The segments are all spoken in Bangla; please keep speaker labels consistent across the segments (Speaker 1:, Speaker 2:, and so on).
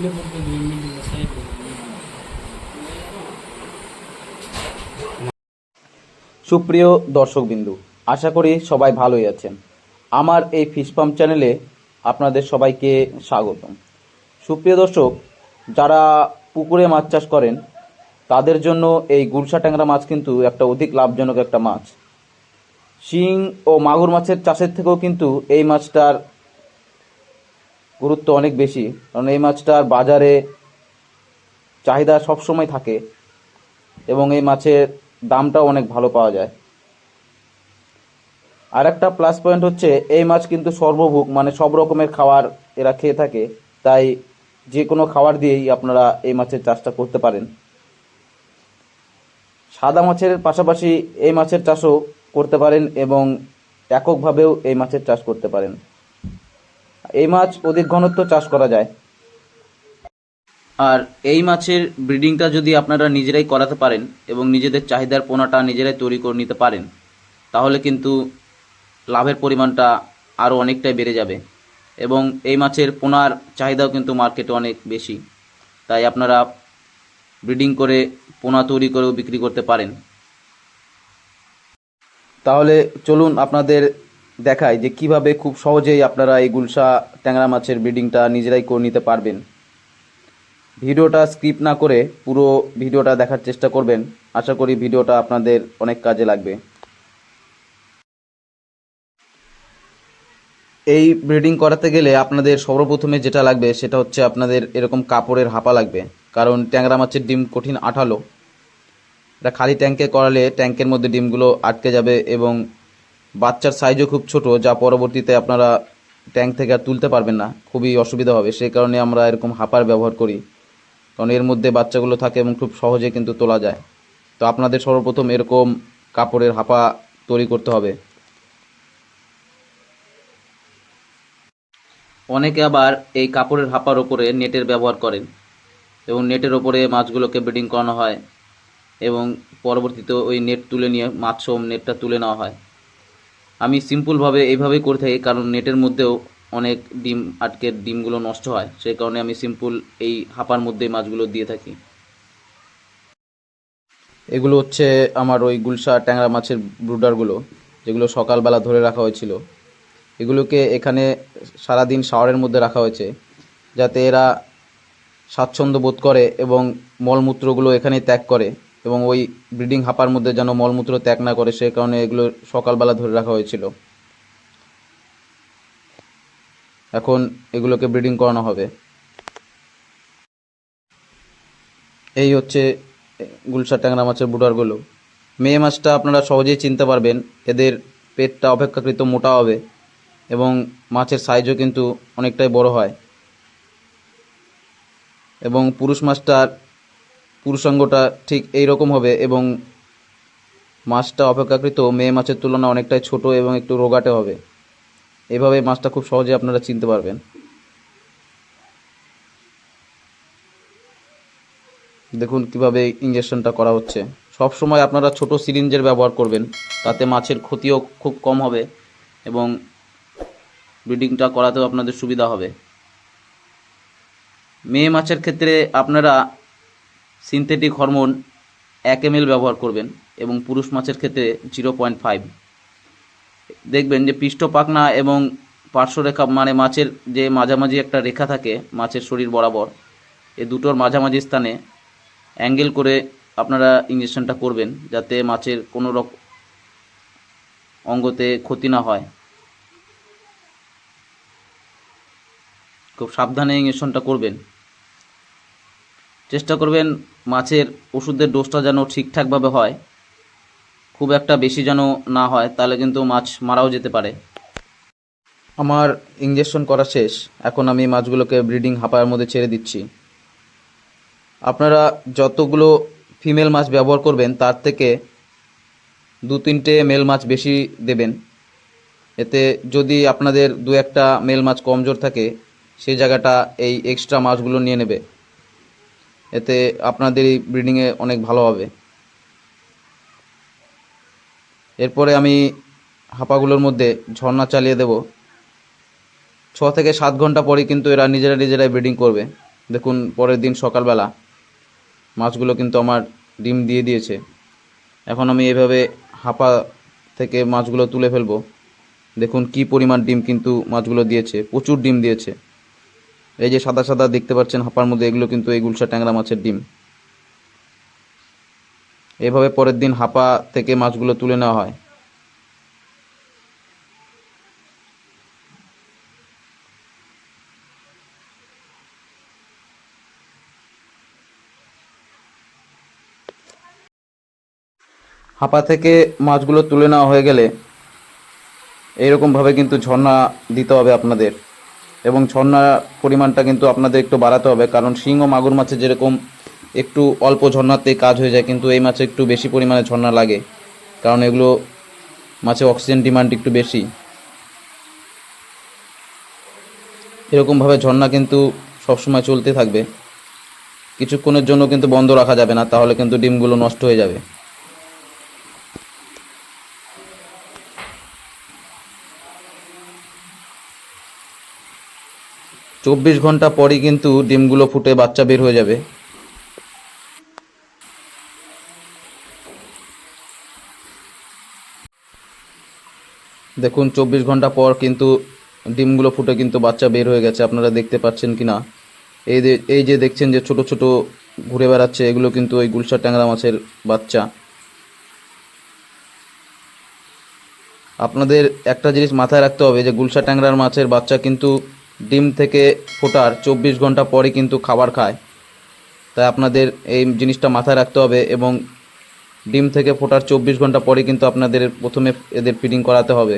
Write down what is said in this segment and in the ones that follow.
Speaker 1: Ini pun dua minggu saya
Speaker 2: সুপ্রিয় দর্শকবিন্দু, আশা করি সবাই ভালোই আছেন। আমার এই ফিশ পাম্প চ্যানেলে আপনাদের সবাইকে স্বাগতম। সুপ্রিয় দর্শক, যারা পুকুরে মাছ চাষ করেন, তাদের জন্য এই গুলশা ট্যাংরা মাছ কিন্তু একটা অধিক লাভজনক একটা মাছ। শিং ও মাগুর মাছের চাষের থেকেও কিন্তু এই মাছটার গুরুত্ব অনেক বেশি। কারণ এই মাছটার বাজারে চাহিদা সবসময় থাকে এবং এই মাছের দামটাও অনেক ভালো পাওয়া যায়। আর একটা প্লাস পয়েন্ট হচ্ছে, এই মাছ কিন্তু সর্বভুক মানে সব রকমের খাবার এরা খেয়ে থাকে, তাই যে কোনো খাবার দিয়েই আপনারা এই মাছের চাষটা করতে পারেন। সাদা মাছের পাশাপাশি এই মাছের চাষও করতে পারেন এবং এককভাবেও এই মাছের চাষ করতে পারেন। এই মাছ অধিক ঘনত্ব চাষ করা যায়। আর এই মাছের ব্রিডিংটা যদি আপনারা নিজেরাই করাতে পারেন এবং নিজেদের চাহিদার পোনাটা নিজেরাই তৈরি করে নিতে পারেন তাহলে কিন্তু লাভের পরিমাণটা আরও অনেকটাই বেড়ে যাবে এবং এই মাছের পোনার চাহিদাও কিন্তু মার্কেটে অনেক বেশি। তাই আপনারা ব্রিডিং করে পোনা তৈরি করেও বিক্রি করতে পারেন। তাহলে চলুন আপনাদের দেখাই যে কীভাবে খুব সহজেই আপনারা এই গুলশা ট্যাংরা মাছের ব্রিডিংটা নিজেরাই করে নিতে পারবেন। ভিডিওটা স্কিপ না করে পুরো ভিডিওটা দেখার চেষ্টা করবেন। আশা করি ভিডিওটা আপনাদের অনেক কাজে লাগবে। এই ব্রিডিং করাতে গেলে আপনাদের সর্বপ্রথমে যেটা লাগবে সেটা হচ্ছে আপনাদের এরকম কাপড়ের হাপা লাগবে। কারণ ট্যাংরা মাছের ডিম কঠিন আঠালো। এটা খালি ট্যাঙ্কে করালে ট্যাঙ্কের মধ্যে ডিমগুলো আটকে যাবে এবং বাচ্চার সাইজও খুব ছোট, যা পরবর্তীতে আপনারা ট্যাঙ্ক থেকে আর তুলতে পারবেন না। খুবই অসুবিধা হবে। সেই কারণে আমরা এরকম হাপার ব্যবহার করি। কারণ এর মধ্যে বাচ্চাগুলো থাকে এবং খুব সহজে কিন্তু তোলা যায়। তো আপনাদের সর্বপ্রথম এরকম কাপড়ের হাপা তৈরি করতে হবে। অনেকে আবার এই কাপড়ের হাপার ওপরে নেটের ব্যবহার করেন এবং নেটের ওপরে মাছগুলোকে ব্রিডিং করানো হয় এবং পরবর্তীতে ওই নেট তুলে নিয়ে মাছ সহ নেটটা তুলে নেওয়া হয়। আমি সিম্পলভাবে এইভাবেই করে থাকি, কারণ নেটের মধ্যেও অনেক ডিম আটকে ডিমগুলো নষ্ট হয়, সেই কারণে আমি সিম্পল এই হাঁপার মধ্যেই মাছগুলো দিয়ে থাকি। এগুলো হচ্ছে আমার ওই গুলশা ট্যাংরা মাছের ব্রুডারগুলো, যেগুলো সকালবেলা ধরে রাখা হয়েছিল। এগুলোকে এখানে সারাদিন শাওয়ারের মধ্যে রাখা হয়েছে, যাতে এরা স্বাচ্ছন্দ্য বোধ করে এবং মলমূত্রগুলো এখানে ত্যাগ করে। এবং ওই ব্রিডিং হাপার মধ্যে যেন মলমূত্র ত্যাগ না করে সেই কারণে এগুলো সকালবেলা ধরে রাখা হয়েছিল। এখন এগুলোকে ব্রিডিং করানো হবে। এই হচ্ছে গুলশা ট্যাংরা মাছের বুডারগুলো মেয়ে মাছটা আপনারা সহজেই চিনতে পারবেন, এদের পেটটা অপেক্ষাকৃত মোটা হবে এবং মাছের সাইজও কিন্তু অনেকটাই বড় হয়। এবং পুরুষ মাছটার পুরুষাঙ্গটা ঠিক এই রকম হবে এবং মাছটা অপেক্ষাকৃত মেয়ে মাছের তুলনায় অনেকটাই ছোট এবং একটু রোগাটে হবে। এভাবে মাছটা খুব সহজে আপনারা চিনতে পারবেন। দেখুন কীভাবে ইঞ্জেকশনটা করা হচ্ছে। সব সময় আপনারা ছোট সিরিঞ্জের ব্যবহার করবেন, তাতে মাছের ক্ষতিও খুব কম হবে এবং ব্রিডিংটা করাতেও আপনাদের সুবিধা হবে। মেয়ে মাছের ক্ষেত্রে আপনারা সিনথেটিক হরমোন এক এম ব্যবহার করবেন এবং পুরুষ মাছের ক্ষেত্রে জিরো পয়েন্ট ফাইভ দেখবেন যে পৃষ্ঠ পাখনা এবং পার্শ্বরেখা মানে মাছের যে মাঝামাঝি একটা রেখা থাকে মাছের শরীর বরাবর, এ দুটোর মাঝামাঝি স্থানে অ্যাঙ্গেল করে আপনারা ইঞ্জেকশনটা করবেন যাতে মাছের কোনো রক, অঙ্গতে ক্ষতি না হয়। খুব সাবধানে ইঞ্জেকশনটা করবেন। চেষ্টা করবেন মাছের ওষুধের ডোজটা যেন ঠিকঠাকভাবে হয়। খুব একটা বেশি যেন না হয়, তাহলে কিন্তু মাছ মারাও যেতে পারে। আমার ইঞ্জেকশন করা শেষ। এখন আমি মাছগুলোকে ব্রিডিং হাঁপার মধ্যে ছেড়ে দিচ্ছি। আপনারা যতগুলো ফিমেল মাছ ব্যবহার করবেন, তার থেকে দু তিনটে মেল মাছ বেশি দেবেন। এতে যদি আপনাদের দু একটা মেল মাছ কমজোর থাকে, সেই জায়গাটা এই এক্সট্রা মাছগুলো নিয়ে নেবে। এতে আপনাদের এই ব্রিডিংয়ে অনেক ভালো হবে। এরপরে আমি হাঁপাগুলোর মধ্যে ঝর্ণা চালিয়ে দেব। ছ থেকে সাত ঘণ্টা পরে কিন্তু এরা নিজেরা নিজেরাই ব্রিডিং করবে। দেখুন, পরের দিন সকালবেলা মাছগুলো কিন্তু আমার ডিম দিয়ে দিয়েছে। এখন আমি এভাবে হাঁপা থেকে মাছগুলো তুলে ফেলব। দেখুন, কি পরিমাণ ডিম কিন্তু মাছগুলো দিয়েছে, প্রচুর ডিম দিয়েছে। এই যে সাদা সাদা দেখতে পাচ্ছেন হাঁপার মধ্যে, এগুলো কিন্তু এই গুলশা ট্যাংরা মাছের ডিম। এভাবে পরের দিন হাঁপা থেকে মাছগুলো তুলে নেওয়া হয়। হাঁপা থেকে মাছগুলো তুলে নেওয়া হয়ে গেলে এইরকমভাবে কিন্তু ঝর্ণা দিতে হবে আপনাদের। এবং ঝর্ণার পরিমাণটা কিন্তু আপনাদের একটু বাড়াতে হবে, কারণ শিং ও মাগুর মাছে যেরকম একটু অল্প ঝর্ণাতে কাজ হয়ে যায়, কিন্তু এই মাছে একটু বেশি পরিমাণে ঝর্ণা লাগে, কারণ এগুলো মাছে অক্সিজেন ডিমান্ড একটু বেশি। এরকমভাবে ঝর্ণা কিন্তু সবসময় চলতে থাকবে। কিছুক্ষণের জন্য কিন্তু বন্ধ রাখা যাবে না, তাহলে কিন্তু ডিমগুলো নষ্ট হয়ে যাবে। চব্বিশ ঘণ্টা পরই কিন্তু ডিমগুলো ফুটে বাচ্চা বের হয়ে যাবে। দেখুন, চব্বিশ ঘণ্টা পর কিন্তু ডিমগুলো ফুটে কিন্তু বাচ্চা বের হয়ে গেছে। আপনারা দেখতে পাচ্ছেন কি না এই এই যে দেখছেন যে ছোট ছোট ঘুরে বেড়াচ্ছে, এগুলো কিন্তু ওই গুলশা ট্যাংরা মাছের বাচ্চা। আপনাদের একটা জিনিস মাথায় রাখতে হবে যে গুলশা ট্যাংরার মাছের বাচ্চা কিন্তু ডিম থেকে ফোটার চব্বিশ ঘণ্টা পরে কিন্তু খাবার খায়। তাই আপনাদের এই জিনিসটা মাথায় রাখতে হবে এবং ডিম থেকে ফোটার চব্বিশ ঘণ্টা পরে কিন্তু আপনাদের প্রথমে এদের ফিডিং করাতে হবে।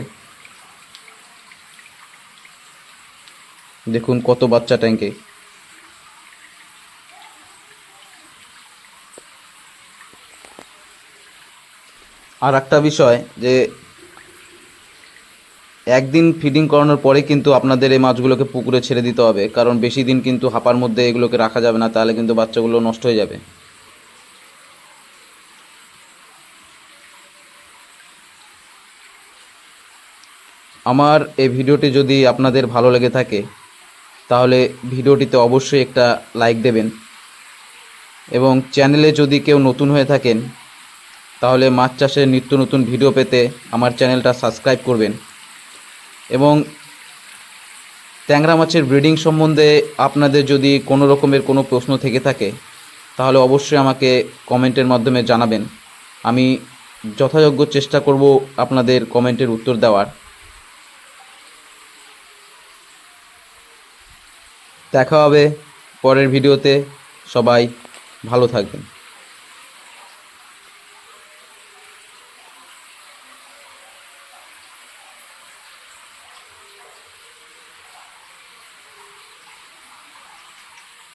Speaker 2: দেখুন কত বাচ্চা ট্যাঙ্কে আর একটা বিষয় যে একদিন ফিডিং করানোর পরে কিন্তু আপনাদের এই মাছগুলোকে পুকুরে ছেড়ে দিতে হবে। কারণ বেশি দিন কিন্তু হাঁপার মধ্যে এগুলোকে রাখা যাবে না, তাহলে কিন্তু বাচ্চাগুলো নষ্ট হয়ে যাবে। আমার এই ভিডিওটি যদি আপনাদের ভালো লেগে থাকে, তাহলে ভিডিওটিতে অবশ্যই একটা লাইক দেবেন। এবং চ্যানেলে যদি কেউ নতুন হয়ে থাকেন, তাহলে মাছ চাষের নিত্য নতুন ভিডিও পেতে আমার চ্যানেলটা সাবস্ক্রাইব করবেন। এবং ট্যাংরা মাছের ব্রিডিং সম্বন্ধে আপনাদের যদি কোনো রকমের কোনো প্রশ্ন থেকে থাকে, তাহলে অবশ্যই আমাকে কমেন্টের মাধ্যমে জানাবেন। আমি যথাযোগ্য চেষ্টা করব আপনাদের কমেন্টের উত্তর দেওয়ার। দেখা হবে পরের ভিডিওতে। সবাই ভালো থাকবেন।